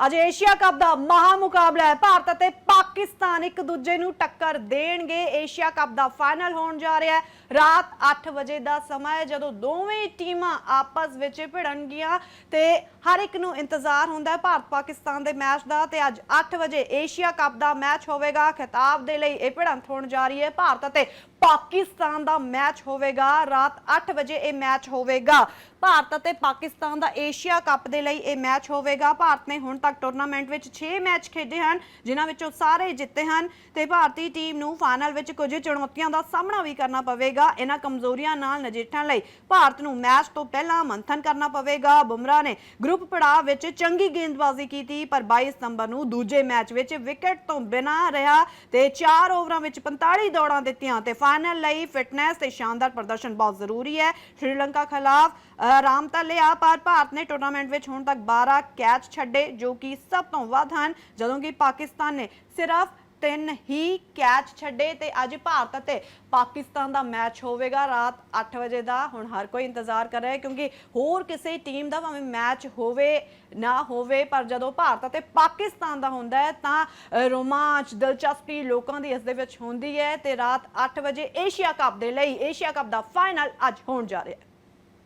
ਅੱਜ Asia cup ਦਾ ਮਹਾ ਮੁਕਾਬਲਾ ਹੈ। ਭਾਰਤ ਅਤੇ ਪਾਕਿਸਤਾਨ ਇੱਕ ਦੂਜੇ ਨੂੰ ਟੱਕਰ ਦੇਣਗੇ। ਏਸ਼ੀਆ ਕੱਪ ਦਾ ਫਾਈਨਲ ਹੋਣ ਜਾ ਰਿਹਾ ਹੈ। ਰਾਤ 8 ਵਜੇ ਦਾ ਸਮਾਂ ਹੈ, ਜਦੋਂ ਦੋਵੇਂ ਟੀਮਾਂ ਆਪਸ ਵਿੱਚ ਭਿੜਨਗੀਆਂ ਤੇ ਹਰ ਇੱਕ ਨੂੰ ਇੰਤਜ਼ਾਰ ਹੁੰਦਾ ਹੈ ਭਾਰਤ ਪਾਕਿਸਤਾਨ ਦੇ ਮੈਚ ਦਾ ਤੇ ਅੱਜ 8 ਵਜੇ ਏਸ਼ੀਆ ਕੱਪ ਦਾ ਮੈਚ ਹੋਵੇਗਾ। ਖਿਤਾਬ ਦੇ ਲਈ ਇਹ ਭਿੜੰਤ ਹੋਣ ਜਾ ਰਹੀ ਹੈ। ਭਾਰਤ ਅਤੇ ਪਾਕਿਸਤਾਨ ਦਾ ਮੈਚ ਹੋਵੇਗਾ, ਰਾਤ 8 ਵਜੇ ਇਹ ਮੈਚ ਹੋਵੇਗਾ। ਭਾਰਤ ਅਤੇ ਪਾਕਿਸਤਾਨ ਦਾ ਏਸ਼ੀਆ ਕੱਪ ਦੇ ਲਈ ਇਹ ਮੈਚ ਹੋਵੇਗਾ। ਭਾਰਤ ਨੇ ਹੁਣ ਤੱਕ ਟੂਰਨਾਮੈਂਟ ਵਿੱਚ 6 ਮੈਚ ਖੇਡੇ ਹਨ, ਜਿਨ੍ਹਾਂ ਵਿੱਚੋਂ ਸਾਰੇ ਜਿੱਤੇ ਹਨ ਤੇ ਭਾਰਤੀ ਟੀਮ ਨੂੰ ਫਾਈਨਲ ਵਿੱਚ ਕੁਝ ਚੁਣੌਤੀਆਂ ਦਾ ਸਾਹਮਣਾ ਵੀ ਕਰਨਾ ਪਵੇਗਾ। ਇਹਨਾਂ ਕਮਜ਼ੋਰੀਆਂ ਨਾਲ ਨਜਿੱਠਣ ਲਈ ਭਾਰਤ ਨੂੰ ਮੈਚ ਤੋਂ ਪਹਿਲਾਂ ਮੰਥਨ ਕਰਨਾ ਪਵੇਗਾ। ਬੁਮਰਾ ਨੇ ਗਰੁੱਪ ਪੜਾਅ ਵਿੱਚ ਚੰਗੀ ਗੇਂਦਬਾਜ਼ੀ ਕੀਤੀ, ਪਰ 22 ਸਤੰਬਰ ਨੂੰ ਦੂਜੇ ਮੈਚ ਵਿੱਚ ਵਿਕਟ ਤੋਂ ਬਿਨਾਂ ਰਿਹਾ ਤੇ 4 ਓਵਰਾਂ ਵਿੱਚ 45 ਦੌੜਾਂ ਦਿੱਤੀਆਂ ਤੇ ਫਾਈਨਲ ਲਈ ਫਿਟਨੈਸ ਤੇ ਸ਼ਾਨਦਾਰ ਪ੍ਰਦਰਸ਼ਨ ਬਹੁਤ ਜ਼ਰੂਰੀ ਹੈ। ਸ਼੍ਰੀਲੰਕਾ ਖਿਲਾਫ ਆਰਾਮ ਤਾਂ ਲਿਆ ਪਰ ਭਾਰਤ ਨੇ ਟੂਰਨਾਮੈਂਟ ਵਿੱਚ ਹੁਣ ਤੱਕ 12 ਕੈਚ ਛੱਡੇ, ਜੋ ਕਿ ਸਭ ਤੋਂ ਵੱਧ ਹਨ। ਜਦੋਂ ਕਿ ਪਾਕਿਸਤਾਨ ਨੇ ਸਿਰਫ ਤਿੰਨ ਹੀ ਕੈਚ ਛੱਡੇ ਤੇ ਅੱਜ ਭਾਰਤ ਅਤੇ ਪਾਕਿਸਤਾਨ ਦਾ ਮੈਚ ਹੋਵੇਗਾ ਰਾਤ 8 ਵਜੇ ਦਾ। ਹੁਣ ਹਰ ਕੋਈ ਇੰਤਜ਼ਾਰ ਕਰ ਰਿਹਾ ਹੈ ਕਿਉਂਕਿ ਹੋਰ ਕਿਸੇ ਟੀਮ ਦਾ ਭਾਵੇਂ ਮੈਚ ਹੋਵੇ ਨਾ ਹੋਵੇ, ਪਰ ਜਦੋਂ ਭਾਰਤ ਅਤੇ ਪਾਕਿਸਤਾਨ ਦਾ ਹੁੰਦਾ ਹੈ ਤਾਂ ਰੋਮਾਂਚ, ਦਿਲਚਸਪੀ ਲੋਕਾਂ ਦੀ ਇਸ ਦੇ ਵਿੱਚ ਹੁੰਦੀ ਹੈ ਤੇ ਰਾਤ 8 ਵਜੇ ਏਸ਼ੀਆ ਕੱਪ ਦੇ ਲਈ, ਏਸ਼ੀਆ ਕੱਪ ਦਾ ਫਾਈਨਲ ਅੱਜ ਹੋਣ ਜਾ ਰਿਹਾ ਹੈ।